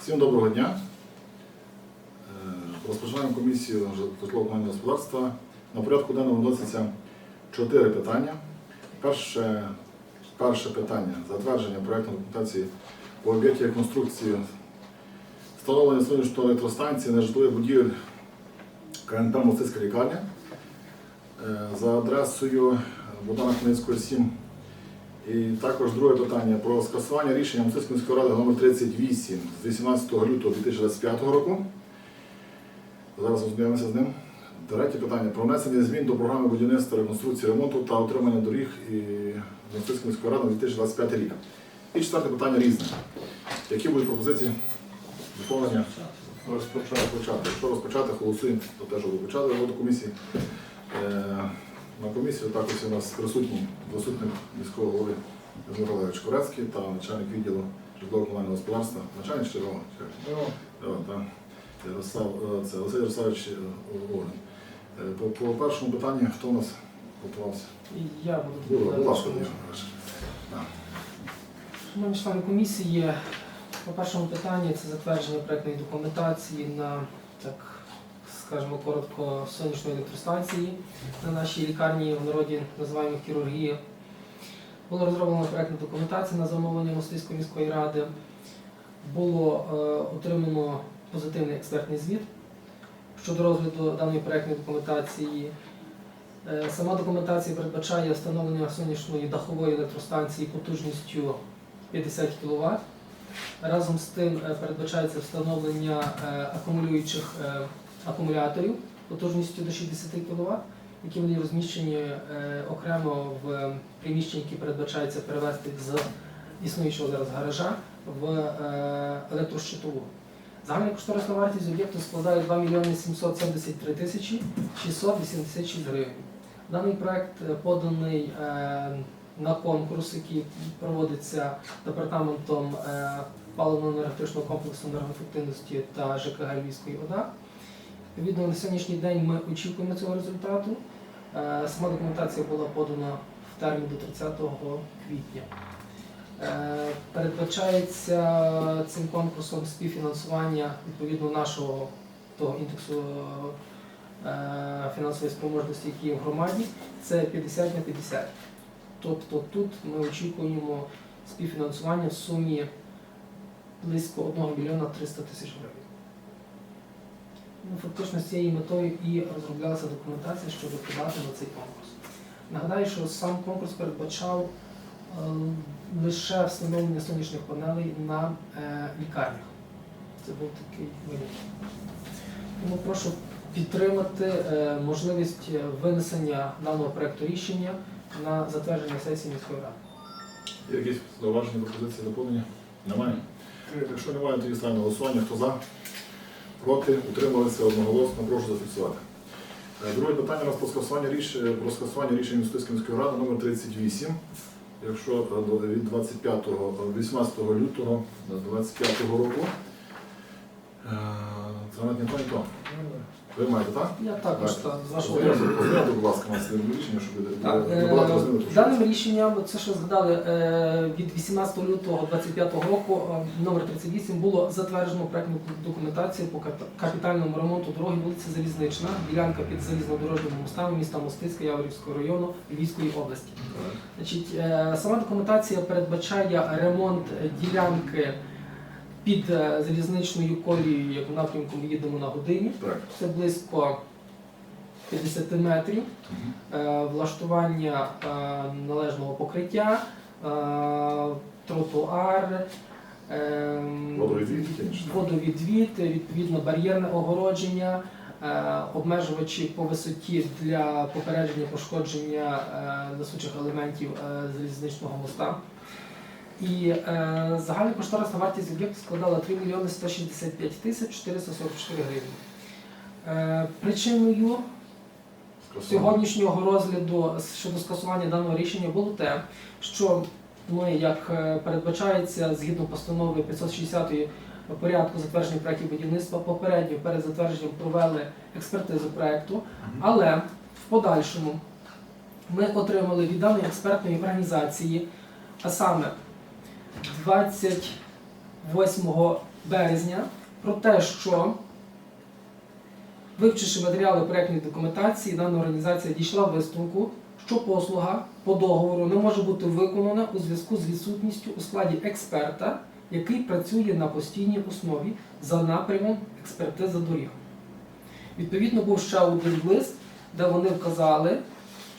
Всім доброго дня. Е, Розпочинаємо комісію житлово-комунального господарства. На порядку денному вноситься чотири питання. Перше, перше питання затвердження проєктної документації по об'єкті реконструкції встановлення сонячної електростанції на житлових будівель КНП Мостицька лікарня е, за адресою Богдана Хмельницького 7. І також друге питання про скасування рішення Мостицької міської ради номер 38 з 18 лютого 2025 року. Зараз ознайомимося з ним. Третє питання про внесення змін до програми будівництва, реконструкції, ремонту та утримання доріг і Мостицької міської ради на 2025 рік. І четверте питання різне. Які будуть пропозиції доповнення? Розпочати. Якщо розпочати, голосуємо, то теж почали роботу комісії. На комісію також у нас присутній заступник міського голови Валерійович Корецький та начальник відділу житлово-комунального господарства, начальник чи Роман? Ярослав, е, це Василь Ярославович е, Е, По, по першому питанню, хто у нас готувався? Я буду Будь будь ласка. Шановні члени комісії, по першому питанню це затвердження проектної документації на, так скажімо коротко, сонячної електростанції на нашій лікарні в народі називаємо хірургії. Було розроблено проектна документація на замовлення Мостицької міської ради. Було е, отримано позитивний експертний звіт щодо розгляду даної проектної документації. Е, Сама документація передбачає встановлення сонячної дахової електростанції потужністю 50 кВт. Разом з тим е, передбачається встановлення е, акумулюючих е, акумуляторів потужністю до 60 кВт, які будуть розміщені е, окремо в приміщенні, які передбачається перевести з існуючого зараз гаража в е, електрощитову. Загальна кошторисна вартість об'єкту складає 2 мільйони 773 тисячі 686 гривень. Даний проект е, поданий на конкурс, який проводиться департаментом паливно-енергетичного комплексу енергоефективності та ЖКГ Львівської ОДА. Відповідно, на сьогоднішній день ми очікуємо цього результату. Е, Сама документація була подана в термін до 30 квітня. Е, Передбачається цим конкурсом співфінансування відповідно нашого того індексу е, фінансової спроможності, який є в громаді, це 50 на 50. Тобто тут ми очікуємо співфінансування в сумі близько 1 мільйона 300 тисяч гривень. Ну, фактично з цією метою і розроблялася документація, щоб подати на цей конкурс. Нагадаю, що сам конкурс передбачав е, лише встановлення сонячних панелей на е, лікарнях. Це був такий виняток. Тому прошу підтримати е, можливість е, винесення даного проекту рішення на затвердження сесії міської ради. Якісь зауваження, пропозиції, доповнення? Немає? Якщо немає, тоді ставимо голосування. Хто за? Проти? Утрималися одноголосно. Прошу зафіксувати. Е, Друге питання у нас про скасування рішення про скасування рішення Містицької міської ради номер 38. Якщо е, від 25, е, 18 лютого до 25 року. Е, Це навіть не то, не то. Ви маєте, так? Я також Так. та, з вашого дозволу. будь ласка, нас з цим рішенням, щоб Так, буде е. Даним рішенням, це що згадали, е, від 18 лютого 2025 року е, номер 38 було затверджено проектну документацію по капі- капітальному ремонту дороги вулиці Залізнична, ділянка під залізнодорожніми мостами міста Мостицька Яворівського району Львівської області. Значить, сама документація передбачає ремонт ділянки під е, залізничною колією, як напрямку ми їдемо на годині. Так. Це близько 50 метрів. Е, влаштування е, належного покриття, е, тротуар, е, Водовідвід, відповідно бар'єрне огородження, е, обмежувачі по висоті для попередження пошкодження е, несучих елементів е, залізничного моста. І е, загальна кошторисна вартість об'єкту складала 3 мільйони 165 тисяч 444 гривні. Е, причиною сьогоднішнього розгляду щодо скасування даного рішення було те, що ми, як е, передбачається згідно постанови 560 порядку затвердження проєктів будівництва, попередньо перед затвердженням провели експертизу проєкту, але в подальшому ми отримали від даної експертної організації А саме 28 березня про те, що вивчивши матеріали проєктної документації, дана організація дійшла висновку, що послуга по договору не може бути виконана у зв'язку з відсутністю у складі експерта, який працює на постійній основі за напрямом експертизи доріг. Відповідно, був ще один лист, де вони вказали,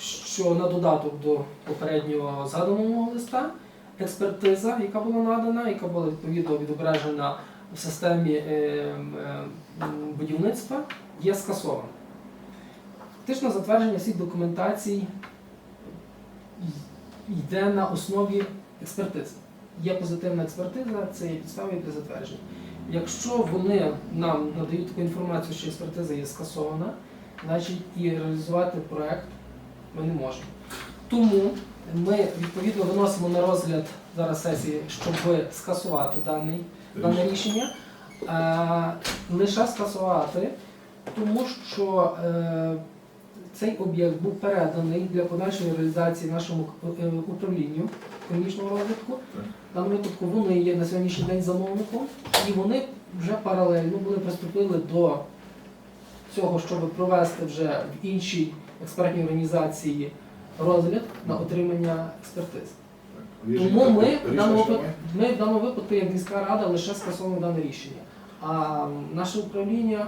що на додаток до попереднього згаданого листа експертиза, яка була надана, яка була відповідно відображена в системі е, е, будівництва, є скасована. Фактично затвердження всіх документацій йде на основі експертизи. Є позитивна експертиза, це є підставою для затвердження. Якщо вони нам надають таку інформацію, що експертиза є скасована, значить і реалізувати проект ми не можемо. Тому ми відповідно виносимо на розгляд зараз сесії, щоб скасувати даний, дане рішення. Е, лише скасувати, тому що е, цей об'єкт був переданий для подальшої реалізації нашому е, управлінню економічного розвитку. В даному випадку вони є на сьогоднішній день замовником, і вони вже паралельно були приступили до цього, щоб провести вже в іншій експертній організації розгляд на отримання експертиз. Тому ми в даному, випадку, ми в даному випадку, як міська рада, лише скасовуємо дане рішення. А наше управління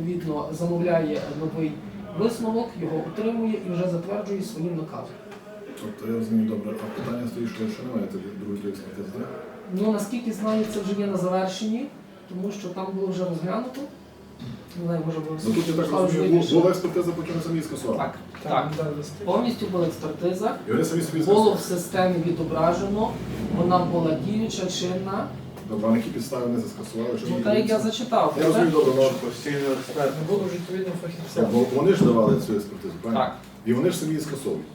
відповідно замовляє новий висновок, його отримує і вже затверджує своїм наказом. Тобто я розумію добре, а питання стоїть, що ще немає другої експертизи, так? Ну наскільки знаю, це вже є на завершенні, тому що там було вже розглянуто. Не може було Ну тут я так розумію, бу- була експертиза, потім самі скасували. Так, так. Повністю була експертиза, І вони самі собі було скасували. в системі відображено, вона була діюча, чинна. Добре, на які підстави вони це скасували? Що Ну так як я зачитав, Я розумію, добре, ну, Постійний експерт. Не буду відповідним так, фахівцем. бо вони ж давали цю експертизу, правильно? так. І вони ж самі її скасовують.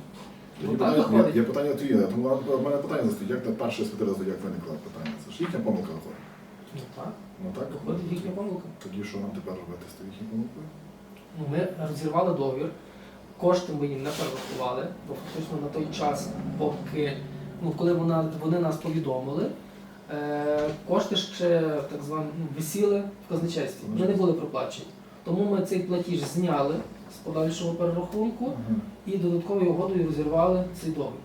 Ну, Тоді так питання, виходить. є, є питання тоді, тому в мене питання застоїть, як та перша експертиза, як виникла питання? Це ж їхня помилка виходить. Ну так, Ну так? виходить їхня помилка. Тоді що нам тепер робити з їхньою помилкою? Ну, Ми розірвали договір, кошти ми їм не перерахували, бо фактично на той час, поки ну, коли вона, вони нас повідомили, е, кошти ще так звані ну, висіли в казначействі, вони не були проплачені. Тому ми цей платіж зняли з подальшого перерахунку і додатковою угодою розірвали цей договір.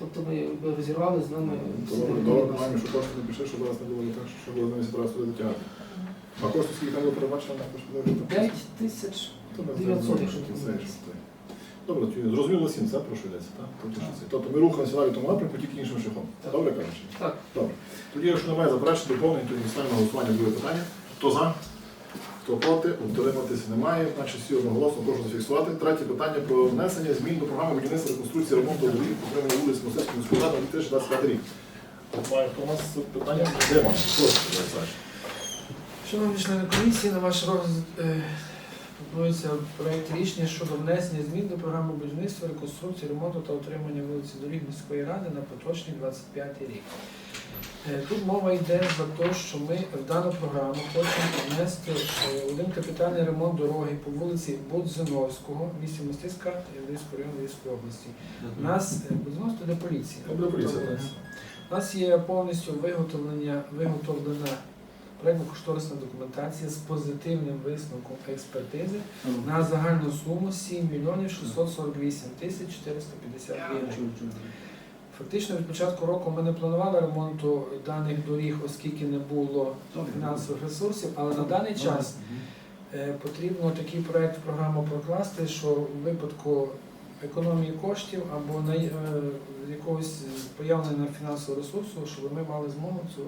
Тобто ми розірвали з нами всі Добре, знаємо, що кошти не пішли, щоб зараз не було так, що було з ними ситуацію дотягати. А кошти скільки там було передбачено, так що подивитися? 5 тисяч. 900, якщо що це. Добре, зрозуміло всім, це про що йдеться, так? Тобто, що це. Тобто ми рухаємося далі тому напрямку, тільки іншим шляхом. Добре кажучи? Так. Добре. Тоді, якщо немає заперечень, доповнень, тоді ставимо на голосування друге питання. Хто за? Хто проти? Утриматися немає. Значить, всі одноголосно прошу зафіксувати. Третє питання про внесення змін до програми будівництва реконструкції ремонту доріг підтримання вулиць Мосильської міської ради 2025 рік. От має хто у нас питання? Дима. Прошу, Шановні члени комісії, на ваш розгляд е, пропонується проєкт рішення щодо внесення змін до програми будівництва, реконструкції, ремонту та отримання вулиці доріг міської ради на поточний 25 рік. Е, Тут мова йде за те, що ми в дану програму хочемо внести е, один капітальний ремонт дороги по вулиці Будзиновського, місті Мостиська, Львівського району Львівської області. У нас е, Будзиновська для поліції. Для поліції, так. У нас є повністю виготовлення, виготовлена проєктно-кошторисна документація з позитивним висновком експертизи на загальну суму 7 мільйонів 648 тисяч 450 гривень. Фактично від початку року ми не планували ремонту даних доріг, оскільки не було фінансових ресурсів, але на даний час е, потрібно такий проект в програму прокласти, що в випадку економії коштів або на е, якогось появлення фінансового ресурсу, щоб ми мали змогу цю,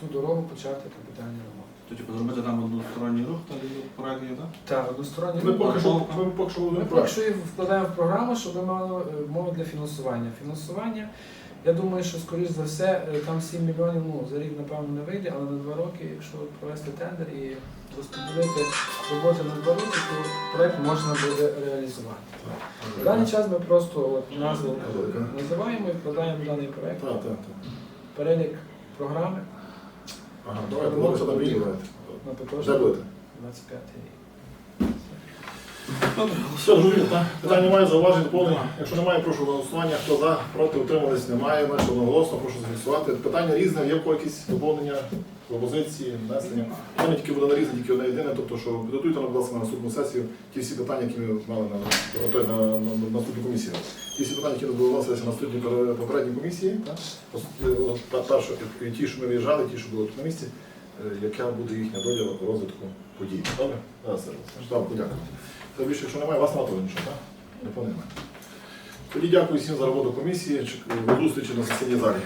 цю дорогу почати капітальний ремонт. То типу зробити там односторонній рух, так проект є, так? Так, односторонній Ми рух. поки що, ми поки що Ми поки що її вкладаємо в програму, щоб ми мали е, мову для фінансування. Фінансування, я думаю, що скоріш за все е, там 7 мільйонів ну, за рік, напевно, не вийде, але на два роки, якщо провести тендер і розподілити роботи на два роки, то проект можна буде реалізувати. В даний час ми просто от, назву називаємо і вкладаємо в даний проект Так, так, так. перелік програми Ага, давайте, давайте, давайте. на Де поточний будете? 25 рік. Все, так? Питань немає, зауважень, доповнень. Якщо немає, прошу голосування. Хто за, проти, утримались, немає. Значить одноголосно, прошу зафіксувати. Питання різне, є якісь доповнення, пропозиції, внесення. У тільки буде нарізане, тільки одне єдине, тобто, що підготуйте, будь ласка, на наступну сесію ті всі питання, які ми мали на, на, той- на, на, на наступній комісії. Ті всі питання, які розбувалися на пере- попередній комісії, так? Е, перше, ті, що ми виїжджали, ті, що були тут на місці, яка буде їхня доля розвитку подій. Добре? Так, подякую. Та більше, якщо немає, вас на то нічого, так? Не. Тоді дякую всім за роботу комісії. До зустрічі на сесійній залі.